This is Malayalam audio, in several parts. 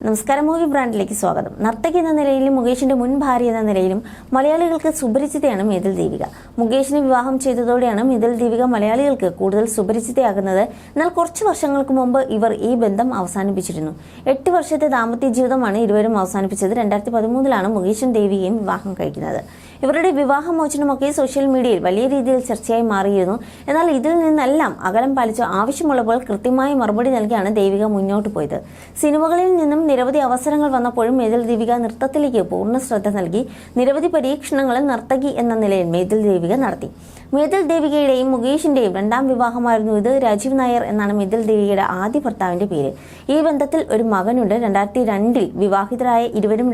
നമസ്കാരം മൂവി ബ്രാൻഡിലേക്ക് സ്വാഗതം. നർത്തകി എന്ന നിലയിലും മുകേഷിന്റെ മുൻ ഭാര്യ എന്ന നിലയിലും മലയാളികൾക്ക് സുപരിചിതയാണ് മിഥിൽ ദീപിക. മുകേഷിനെ വിവാഹം ചെയ്തതോടെയാണ് മിഥിൽ ദീപിക മലയാളികൾക്ക് കൂടുതൽ സുപരിചിതയാകുന്നത്. എന്നാൽ കുറച്ച് വർഷങ്ങൾക്ക് മുമ്പ് ഇവർ ഈ ബന്ധം അവസാനിപ്പിച്ചിരുന്നു. എട്ട് വർഷത്തെ ദാമ്പത്യ ജീവിതമാണ് ഇരുവരും അവസാനിപ്പിച്ചത്. രണ്ടായിരത്തി പതിമൂന്നിലാണ് മുകേഷും ദേവികയും വിവാഹം കഴിക്കുന്നത്. ഇവരുടെ വിവാഹമോചനമൊക്കെ സോഷ്യൽ മീഡിയയിൽ വലിയ രീതിയിൽ ചർച്ചയായി മാറിയിരുന്നു. എന്നാൽ ഇതിൽ നിന്നെല്ലാം അകലം പാലിച്ച് ആവശ്യമുള്ളപ്പോൾ കൃത്യമായ മറുപടി നൽകിയാണ് ദേവിക മുന്നോട്ട് പോയത്. സിനിമകളിൽ നിന്നും നിരവധി അവസരങ്ങൾ വന്നപ്പോഴും മേതിൽ ദേവിക നൃത്തത്തിലേക്ക് പൂർണ ശ്രദ്ധ നൽകി. നിരവധി പരീക്ഷണങ്ങളിൽ നർത്തകി എന്ന നിലയിൽ മേതിൽ ദേവിക നടത്തി. മേതിൽ ദേവികയുടെയും മുകേഷിന്റെയും രണ്ടാം വിവാഹമായിരുന്നു ഇത്. രാജീവ് നായർ എന്നാണ് മിഥുൽ ദേവികയുടെ ആദ്യ ഭർത്താവിന്റെ പേര്. ഈ ബന്ധത്തിൽ ഒരു മകനുണ്ട്. രണ്ടായിരത്തി രണ്ടിൽ വിവാഹിതരായ ഇരുവരും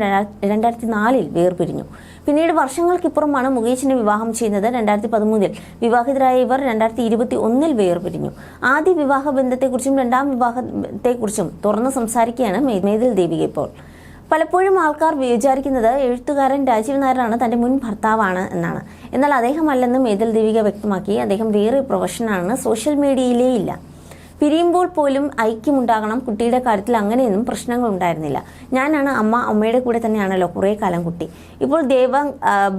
രണ്ടായിരത്തി നാലിൽ വേർപിരിഞ്ഞു. പിന്നീട് വർഷങ്ങൾക്കിപ്പുറമാണ് മുകേഷിനെ വിവാഹം ചെയ്യുന്നത്. രണ്ടായിരത്തി പതിമൂന്നിൽ വിവാഹിതരായ ഇവർ രണ്ടായിരത്തി ഇരുപത്തി ഒന്നിൽ വേർപിരിഞ്ഞു. ആദ്യ വിവാഹ ബന്ധത്തെക്കുറിച്ചും രണ്ടാം വിവാഹത്തെക്കുറിച്ചും തുറന്ന് സംസാരിക്കുകയാണ് മേതിൽ ദേവിക ഇപ്പോൾ. പലപ്പോഴും ആൾക്കാർ വിചാരിക്കുന്നത് എഴുത്തുകാരൻ രാജീവ് നായരാണ് തന്റെ മുൻ ഭർത്താവാണ് എന്നാണ്. എന്നാൽ അദ്ദേഹം അല്ലെന്നും മേതൽ ദേവിക വ്യക്തമാക്കി. അദ്ദേഹം വേറെ പ്രൊഫഷനാണ് സോഷ്യൽ മീഡിയയിലേ ഇല്ല. പിരിയുമ്പോൾ പോലും ഐക്യമുണ്ടാകണം കുട്ടിയുടെ കാര്യത്തിൽ അങ്ങനെയൊന്നും പ്രശ്നങ്ങൾ ഉണ്ടായിരുന്നില്ല ഞാനാണ് അമ്മ അമ്മയുടെ കൂടെ തന്നെയാണല്ലോ കുറേ കാലം കുട്ടി. ഇപ്പോൾ ദേവ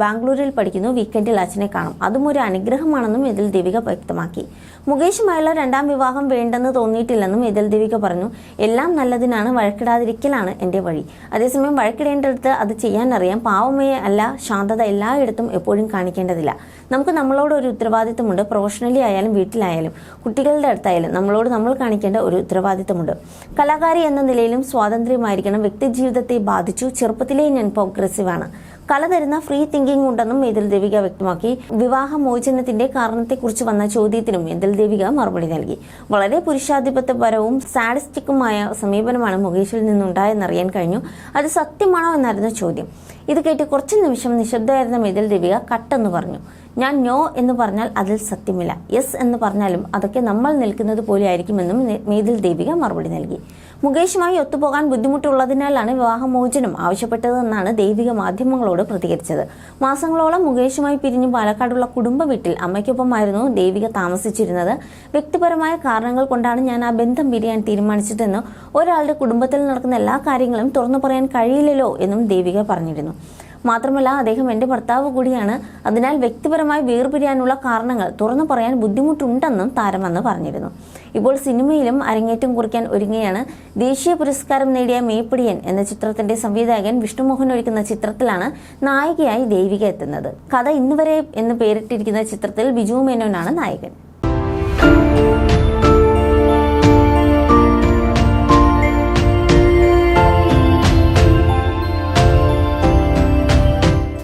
ബാംഗ്ലൂരിൽ പഠിക്കുന്നു വീക്കെൻഡിൽ അച്ഛനെ കാണും. അതും ഒരു അനുഗ്രഹമാണെന്നും ഇതിൽ ദേവിക വ്യക്തമാക്കി. മുകേഷുമായുള്ള രണ്ടാം വിവാഹം വേണ്ടെന്ന് തോന്നിയിട്ടില്ലെന്നും ഇതിൽ ദേവിക പറഞ്ഞു. എല്ലാം നല്ലതിനാണ് വഴക്കിടാതിരിക്കലാണ് എന്റെ വഴി. അതേസമയം വഴക്കിടേണ്ടടുത്ത് അത് ചെയ്യാൻ അറിയാം പാവമേ അല്ല ശാന്തത എല്ലായിടത്തും എപ്പോഴും കാണിക്കേണ്ടതില്ല. നമുക്ക് നമ്മളോട് ഒരു ഉത്തരവാദിത്തമുണ്ട്. പ്രൊഫഷണലി ആയാലും വീട്ടിലായാലും കുട്ടികളുടെ അടുത്തായാലും നമ്മളോട് നമ്മൾ കാണിക്കേണ്ട ഒരു ഉത്തരവാദിത്തമുണ്ട്. കലാകാരി എന്ന നിലയിലും സ്വാതന്ത്ര്യമായിരിക്കണം വ്യക്തിജീവിതത്തെ ബാധിച്ചു ചെറുപ്പത്തിലേ ഞാൻ പ്രോഗ്രസീവാണ് കല തരുന്ന ഫ്രീ തിങ്കിങ് ഉണ്ടെന്നും മേതിൽ ദേവിക വ്യക്തമാക്കി. വിവാഹ മോചനത്തിന്റെ കാരണത്തെക്കുറിച്ച് വന്ന ചോദ്യത്തിനും മേതിൽ ദേവിക മറുപടി നൽകി. വളരെ പുരുഷാധിപത്യപരവും സാഡിസ്റ്റിക്കുമായ സമീപനമാണ് മുകേഷിൽ നിന്നുണ്ടായെന്നറിയാൻ കഴിഞ്ഞു. അത് സത്യമാണോ എന്നായിരുന്നു ചോദ്യം. ഇത് കേട്ട് കുറച്ച് നിമിഷം നിശബ്ദമായിരുന്ന മേതിൽ ദേവിക കട്ടെന്ന് പറഞ്ഞു. ഞാൻ നോ എന്ന് പറഞ്ഞാൽ അതിൽ സത്യമില്ല. യെസ് എന്ന് പറഞ്ഞാലും അതൊക്കെ നമ്മൾ നിൽക്കുന്നത് പോലെ ആയിരിക്കുമെന്നും നെ- മേതിൽ ദേവിക മറുപടി നൽകി. മുകേഷുമായി ഒത്തുപോകാൻ ബുദ്ധിമുട്ടുള്ളതിനാലാണ് വിവാഹമോചനം ആവശ്യപ്പെട്ടതെന്നാണ് ദൈവിക മാധ്യമങ്ങളോട് പ്രതികരിച്ചത്. മാസങ്ങളോളം മുകേഷുമായി പിരിഞ്ഞു പാലക്കാടുള്ള കുടുംബ വീട്ടിൽ അമ്മയ്ക്കൊപ്പമായിരുന്നു ദൈവിക താമസിച്ചിരുന്നത്. വ്യക്തിപരമായ കാരണങ്ങൾ കൊണ്ടാണ് ഞാൻ ആ ബന്ധം പിരിയാൻ തീരുമാനിച്ചതെന്ന് ഒരാളുടെ കുടുംബത്തിൽ നടക്കുന്ന എല്ലാ കാര്യങ്ങളും തുറന്നു പറയാൻ കഴിയില്ലല്ലോ എന്നും ദേവിക പറഞ്ഞിരുന്നു. മാത്രമല്ല അദ്ദേഹം എന്റെ ഭർത്താവ് കൂടിയാണ്. അതിനാൽ വ്യക്തിപരമായി വേർപിരിയാനുള്ള കാരണങ്ങൾ തുറന്നു പറയാൻ ബുദ്ധിമുട്ടുണ്ടെന്നും താരം അന്ന് പറഞ്ഞിരുന്നു. ഇപ്പോൾ സിനിമയിലും അരങ്ങേറ്റം കുറിക്കാൻ ഒരുങ്ങുകയാണ്. ദേശീയ പുരസ്കാരം നേടിയ മേപ്പിടിയൻ എന്ന ചിത്രത്തിന്റെ സംവിധായകൻ വിഷ്ണുമോഹൻ ഒരുക്കുന്ന ചിത്രത്തിലാണ് നായികയായി ദേവിക എത്തുന്നത്. കഥ ഇന്നുവരെ എന്ന് പേരിട്ടിരിക്കുന്ന ചിത്രത്തിൽ ബിജു മേനോനാണ് നായകൻ.